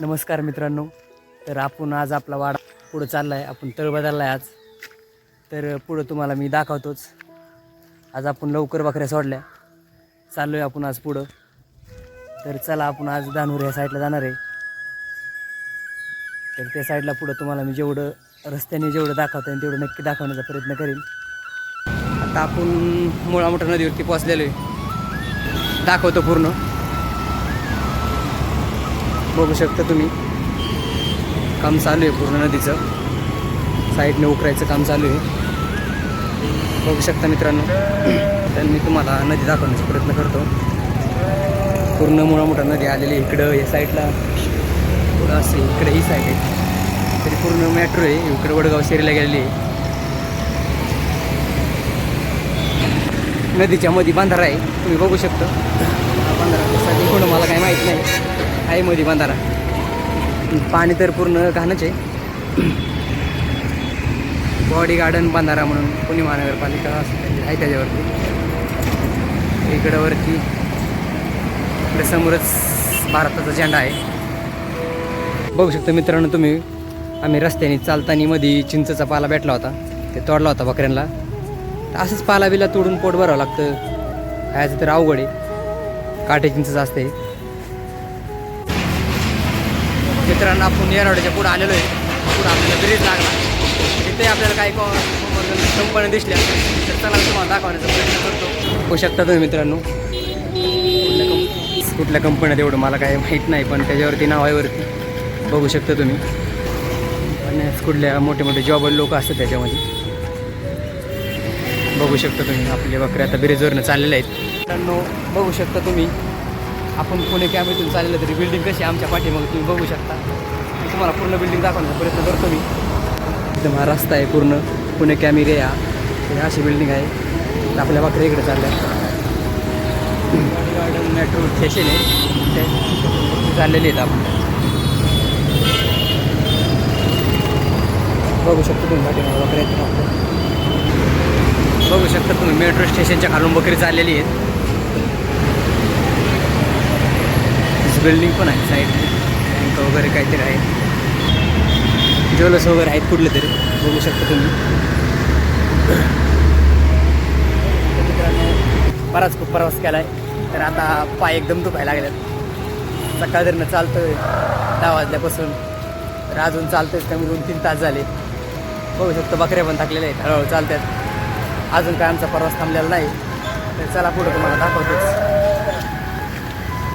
नमस्कार मित्रांनो. तर आपण आज आपला वाडा पुढं चालला आहे आपण तळ बदलला आहे आज. तर पुढं तुम्हाला मी दाखवतोच. आज आपण लवकर बकऱ्या सोडल्या. चाललो आहे आपण आज पुढं. तर चला आपण आज दानूर या साईडला जाणार आहे. तर त्या साईडला पुढं तुम्हाला मी जेवढं रस्त्याने जेवढं दाखवता येईल तेवढं नक्की दाखवण्याचा प्रयत्न करेन. आता आपण मुळा मोठ्या नदीवरती पोचलेलो आहे. दाखवतो पूर्ण. बघू शकता तुम्ही. काम चालू आहे पूर्ण नदीचं. साईडने उकरायचं काम चालू आहे. बघू शकता मित्रांनो. तर मी तुम्हाला नदी दाखवण्याचा प्रयत्न करतो. पूर्ण मोठा मोठा नदी आलेली आहे इकडं या साईडला. पुढं असे इकडे ही साईड आहे. तरी पूर्ण मॅट्रो आहे. इकडं वडगाव शेरीला गेलेली आहे. नदीच्या मध्ये बांधारा आहे. तुम्ही बघू शकता. बांधारा कसा मला काही माहीत नाही. आहे मध्ये बंधारा. पाणी तर पूर्ण घाणच आहे. बॉडी गार्डन बांधारा म्हणून पुणे महानगरपालिका असं आहे त्याच्यावरती. इकडं वरती इकडे समोरच भारताचा झेंडा आहे. बघू शकता मित्रांनो तुम्ही आम्ही रस्त्याने चालताना मध्ये चिंचचा पाला भेटला होता. ते तोडला होता बकऱ्यांना तर असंच पाला बिला तोडून पोट भरावं लागतं. खायचं तर अवघड आहे. काटे चिंचच असते मित्रांनो आपण येरवड्याच्या पुढं आलेलो आहे. पुढं आपल्याला ब्रिज लागला. तिथे आपल्याला काही कंपन्या दिसल्या. तर चला तुम्हाला दाखवण्याचा प्रयत्न करतो. होऊ शकता तुम्ही मित्रांनो कुठल्या कंप कुठल्या कंपन्या तेवढं मला काही माहीत नाही पण त्याच्यावरती नाव बघू शकता तुम्ही. आणि कुठल्या मोठे मोठे जॉब लोक असतात त्याच्यामध्ये. बघू शकता तुम्ही आपले बकरे आता ब्रिजवरनं चाललेले आहेत. मित्रांनो बघू शकता तुम्ही. आपण पुणे कॅमेतून चाललेलं तरी बिल्डिंग कशी आहे आमच्या पाठीमागे तुम्ही बघू शकता. मी तुम्हाला पूर्ण बिल्डिंग दाखवण्याचा प्रयत्न करतो मी. एकदम हा रस्ता आहे पूर्ण. पुणे कॅमेरे या. अशी बिल्डिंग आहे. आपल्या बकऱ्या इकडे चालल्या. गार्डन मेट्रो स्टेशन आहे. ते चाललेले आहेत आपण. बघू शकता तुम्ही पाठीमागे बकऱ्या बघू शकता तुम्ही मेट्रो स्टेशनच्या खालून बकरी चाललेली आहेत. बिल्डिंग पण आहे साईड बँक वगैरे काहीतरी आहे. ज्वेलर्स वगैरे आहेत कुठले तरी. बघू शकता तुम्ही. बराच खूप प्रवास केला आहे तर आता पाय एकदम दुखायला लागलेत. सकाळधरनं चालतोय. दहा वाजल्यापासून. तर अजून चालतोय कमी दोन तीन तास झाले. बघू शकतो बकऱ्या पण थकलेल्या आहेत. हळूहळू चालतात अजून काय आमचा प्रवास थांबलेला नाही. तर चला पुढं तुम्हाला दाखवतोच.